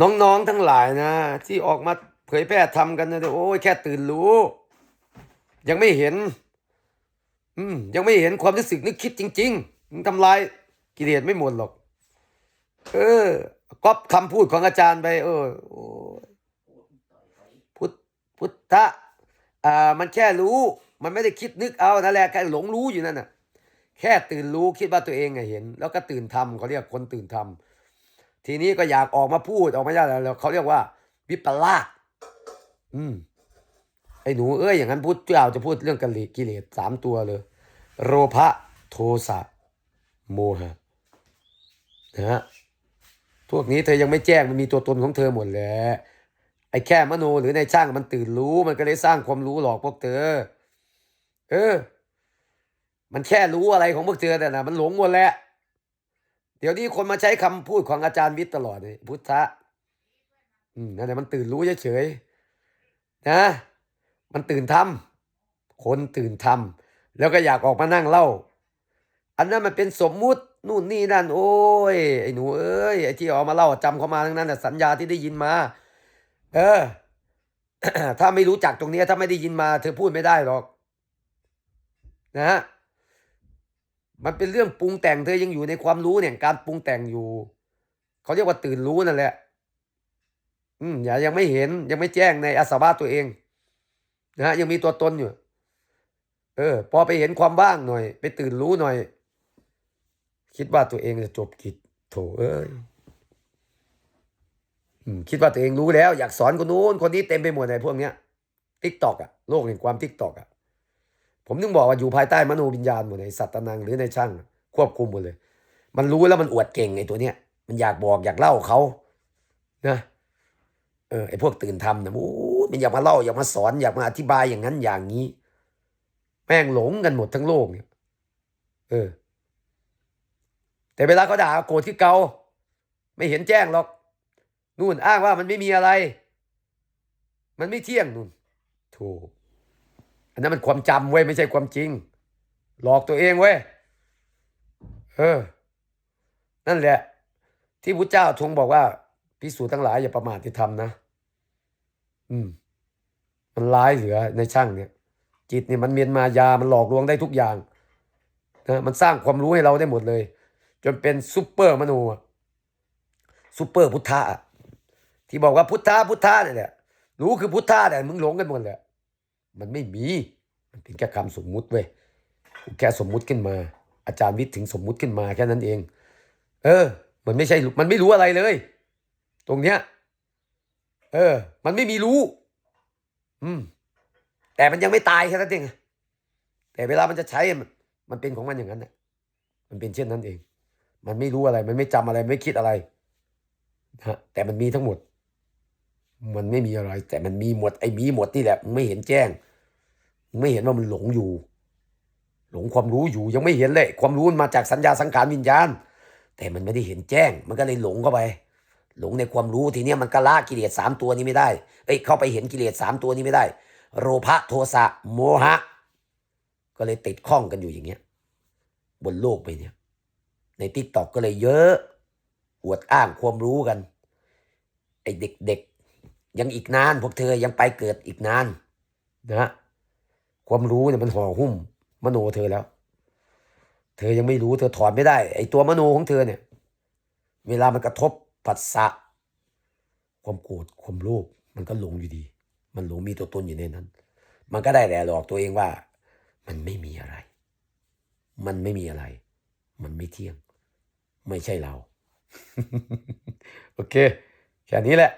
น้องๆทั้งหลายนะ ที่ออกมาเผยแพร่ทำกันนะโอ้ยแค่ตื่นรู้ ยังไม่เห็น อืมยังไม่เห็นความรู้สึกนึกคิดจริงๆมันทำลายกิเลสไม่หมดหรอก เออก๊อปคำพูดของอาจารย์ไป เออโอ้พุทธพุทธะอ่ามันแค่รู้ มันไม่ได้คิดนึกเอานั่นแหละแค่หลงรู้อยู่นั่นน่ะ แค่ตื่นรู้คิดว่าตัวเองไงเห็น แล้วก็ตื่นทำเขาเรียกคนตื่นทำ ทีนี้ก็อยากออกมาพูดออกมาอะไรแล้วเขาเรียกว่า วิปลาสอืมไอ้หนูเอ้ยอย่างนั้นพูดเจ้าจะพูดเรื่องกิเลสกิเลสสามตัวเลย โลภะโทสะโมหะนะฮะพวกนี้เธอยังไม่แจ้งมันมีตัวตนของเธอหมดแหละไอ้แค่มโนหรือในช่างมันตื่นรู้มันก็เลยสร้างความรู้หลอกพวกเธอ เออ มันแค่รู้อะไรของพวกเธอแต่นะมันหลงหมดแล้ว เดี๋ยวนี้คนมาใช้คำพูดของอาจารย์วิทย์ตลอดเลยพุทธะอืมนั่นแหละมันตื่นรู้เฉยๆนะ มันตื่นทำคนตื่นทำแล้วก็อยากออกมานั่งเล่า อันนั้นมันเป็นสมมุตินู่นนี่นั่น โอ้ยไอ้หนูเอ้ยไอ้ที่ออกมาเล่าจำเขามาทั้งนั้นน่สัญญาที่ได้ยินมา เออ ถ้าไม่รู้จักตรงนี้ถ้าไม่ได้ยินมา เธอพูดไม่ได้หรอก นะฮะ มันเป็นเรื่องปรุงแต่งเธอยังอยู่ในความรู้เนี่ยการปรุงแต่งอยู่ เขาเรียกว่าตื่นรู้นั่นแหละ อืมอย่ายังไม่เห็นยังไม่แจ้งในอาสวะตัวเองนะฮะยังมีตัวตนอยู่ เออ พอไปเห็นความว่างหน่อย ไปตื่นรู้หน่อย คิดว่าตัวเองจะจบกิจโถเอ้ยคิดว่าตัวเองรู้แล้ว อยากสอนคนนู้นคนนี้เต็มไปหมดเลยพวกเนี้ยทิกตอกอะโลกแห่งความทิกตอกอะ ผมถึงบอกว่าอยู่ภายใต้มโนวิญญาณหมดเลยสัตตนังหรือในช่าง ควบคุมหมดเลย มันรู้แล้วมันอวดเก่งไอ้ตัวเนี้ยมันอยากบอกอยากเล่าเขานะเออไอ้พวกตื่นทำนะโอ้ยมันอยากมาเล่าอยากมาสอนอยากมาอธิบายอย่างนั้นอย่างนี้ แม่งหลงกันหมดทั้งโลกเนี่ยเออ แต่เวลาเขาด่าโกรธที่เกาไม่เห็นแจ้งหรอกนู่นอ้างว่ามันไม่มีอะไร มันไม่เที่ยงนู่นถูก อันนั้นมันความจำเว้ยไม่ใช่ความจริง หลอกตัวเองเว้ยเออ นั่นแหละ ที่พุทธเจ้าทรงบอกว่าพิสูจน์ทั้งหลายอย่าประมาทที่ทำนะ อืม มันร้ายเหลือในช่างเนี่ย จิตเนี่ยมันเมียนมายามันหลอกลวงได้ทุกอย่างนะมันสร้างความรู้ให้เราได้หมดเลย จนเป็นซูเปอร์มโนอะซูเปอร์พุทธะอะที่บอกว่าพุทธะพุทธะเนี่ยแหละรู้คือพุทธะแต่มึงหลงกันหมดเลย มันไม่มี มันเป็นแค่คำสมมุติเว้ยกูแค่สมมุติขึ้นมา อาจารย์วิทย์ถึงสมมุติขึ้นมาแค่นั้นเอง เออ มันไม่ใช่ มันไม่รู้อะไรเลย ตรงเนี้ย เออ มันไม่มีรู้ อืม แต่มันยังไม่ตายแค่นั้นเอง แต่เวลามันจะใช้ มันเป็นของมันอย่างนั้นน่ะ มันเป็นเช่นนั้นเอง มันไม่รู้อะไร มันไม่จำอะไร ไม่คิดอะไรนะฮะ แต่มันมีทั้งหมด มันไม่มีอะไร แต่มันมีหมดไอ้มีหมดนี่แหละไม่เห็นแจ้ง ไม่เห็นว่ามันหลงอยู่ หลงความรู้อยู่ยังไม่เห็นเลยความรู้มันมาจากสัญญาสังขารวิญญาณ แต่มันไม่ได้เห็นแจ้ง มันก็เลยหลงเข้าไป หลงในความรู้ทีเนี้ยมันก็ละกิเลสสามตัวนี้ไม่ได้เอ้ยเข้าไปเห็นกิเลสสามตัวนี้ไม่ได้ โลภะโทสะโมหะ ก็เลยติดข้องกันอยู่อย่างเงี้ย บนโลกไปเนี่ยในทิกตอกก็เลยเยอะอวดอ้างความรู้กันไอเด็กๆ ยังอีกนาน พวกเธอยังไปเกิดอีกนานนะความรู้เนี่ยมันห่อหุ้ม มโนเธอแล้ว เธอยังไม่รู้เธอถอนไม่ได้ ไอตัวมโนของเธอเนี่ย เวลามันกระทบผัสสะความโกรธความโลภมันก็หลงอยู่ดี มันหลงมีตัวตนอยู่ในนั้น มันก็ได้แต่หลอกตัวเองว่า มันไม่มีอะไร มันไม่มีอะไร มันไม่เที่ยง ไม่ใช่เรา โอเค แค่นี้แหละ